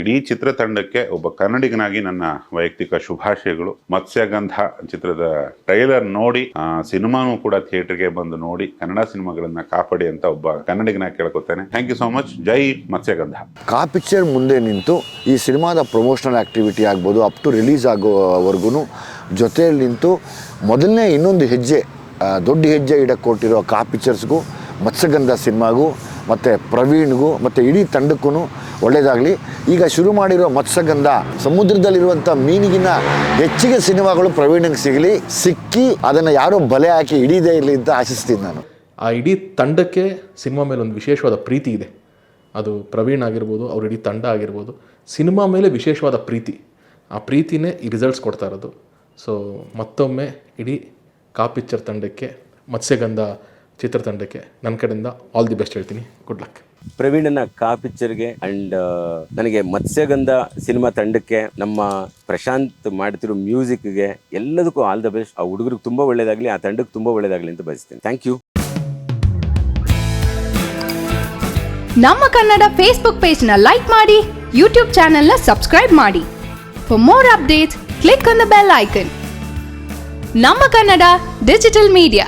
ಇಡೀ ಚಿತ್ರತಂಡಕ್ಕೆ ಒಬ್ಬ ಕನ್ನಡಿಗನಾಗಿ ನನ್ನ ವೈಯಕ್ತಿಕ ಶುಭಾಶಯಗಳು. ಮತ್ಸ್ಯಗಂಧ ಚಿತ್ರದ ಟ್ರೈಲರ್ ನೋಡಿ ಸಿನಿಮಾನೂ ಕೂಡ ಥಿಯೇಟರ್ಗೆ ಬಂದು ನೋಡಿ, ಕನ್ನಡ ಸಿನಿಮಾಗಳನ್ನ ಕಾಪಾಡಿ ಅಂತ ಒಬ್ಬ ಕನ್ನಡಿಗನಾಗಿ ಕೇಳ್ಕೊತೇನೆ. ಥ್ಯಾಂಕ್ ಯು ಸೋ ಮಚ್ ಜೈ ಮತ್ಸ್ಯಗಂಧ. ಕಾ ಪಿಕ್ಚರ್ ಮುಂದೆ ನಿಂತು ಈ ಸಿನಿಮಾದ ಪ್ರಮೋಷನಲ್ ಆಕ್ಟಿವಿಟಿ ಆಗ್ಬೋದು ಅಪ್ ಟು ರಿಲೀಸ್ ಆಗೋವರೆಗೂ ಜೊತೆಯಲ್ಲಿ ನಿಂತು ಮೊದಲನೇ ಇನ್ನೊಂದು ಹೆಜ್ಜೆ ದೊಡ್ಡ ಹೆಜ್ಜೆ ಇಡಕ್ಕೆ ಕೊಟ್ಟಿರೋ ಕಾ ಪಿಕ್ಚರ್ಸ್ಗೂ ಮತ್ಸ್ಯಗಂಧ ಸಿನಿಮಾಗೂ ಮತ್ತು ಪ್ರವೀಣ್ಗೂ ಮತ್ತು ಇಡೀ ತಂಡಕ್ಕೂ ಒಳ್ಳೆಯದಾಗಲಿ ಈಗ ಶುರು ಮಾಡಿರೋ ಮತ್ಸ್ಯಗಂಧ, ಸಮುದ್ರದಲ್ಲಿರುವಂಥ ಮೀನಿಗಿನ ಹೆಚ್ಚಿಗೆ ಸಿನಿಮಾಗಳು ಪ್ರವೀಣಿಗೆ ಸಿಗಲಿ. ಸಿಕ್ಕಿ ಅದನ್ನು ಯಾರೋ ಬಲೆ ಹಾಕಿ ಹಿಡಿದೇ ಇರಲಿ ಅಂತ ಆಶಿಸ್ತೀನಿ ನಾನು. ಆ ಇಡೀ ತಂಡಕ್ಕೆ ಸಿನಿಮಾ ಮೇಲೆ ಒಂದು ವಿಶೇಷವಾದ ಪ್ರೀತಿ ಇದೆ. ಅದು ಪ್ರವೀಣ್ ಆಗಿರ್ಬೋದು, ಅವ್ರ ಇಡೀ ತಂಡ ಆಗಿರ್ಬೋದು, ಸಿನಿಮಾ ಮೇಲೆ ವಿಶೇಷವಾದ ಪ್ರೀತಿ. ಆ ಪ್ರೀತಿನೇ ಈ ರಿಸಲ್ಟ್ಸ್ ಕೊಡ್ತಾ ಇರೋದು. ಸೊ ಮತ್ತೊಮ್ಮೆ ಇಡೀ ಕಾ ಪಿಕ್ಚರ್ ತಂಡಕ್ಕೆ ಮತ್ಸ್ಯಗಂಧ ಚಿತ್ರತಂಡಕ್ಕೆ ನನ್ನ ಕಡೆಯಿಂದ ಆಲ್ ದಿ ಬೆಸ್ಟ್ ಹೇಳ್ತೀನಿ. ಗುಡ್ ಲಕ್ ಪ್ರವೀಣನ ಕಾ ಪಿಕ್ಚರ್ಗೆ ಅಂಡ್ ನನಗೆ ಮತ್ಸ್ಯಗಂಧ ಸಿನಿಮಾ ತಂಡಕ್ಕೆ ನಮ್ಮ ಪ್ರಶಾಂತ್ ಮಾಡ್ತಿರೋ ಮ್ಯೂಸಿಕ್ಗೆ ಎಲ್ಲದಕ್ಕೂ ಆಲ್ ದ ಬೆಸ್ಟ್ ಆ ಹುಡುಗರಿಗೆ ತುಂಬ ಒಳ್ಳೇದಾಗಲಿ ಆ ತಂಡಕ್ಕೆ ತುಂಬ ಒಳ್ಳೇದಾಗಲಿ ಅಂತ ಬಯಸ್ತೀನಿ. ಥ್ಯಾಂಕ್ ಯು ನಮ್ಮ ಕನ್ನಡ ಫೇಸ್ಬುಕ್ ಪೇಜ್ನ ಲೈಕ್ ಮಾಡಿ ಯೂಟ್ಯೂಬ್ ಚಾನೆಲ್ನ ಸಬ್ಸ್ಕ್ರೈಬ್ ಮಾಡಿ. For more updates click on the bell icon ನಮ್ಮ ಕನ್ನಡ ಡಿಜಿಟಲ್ ಮೀಡಿಯಾ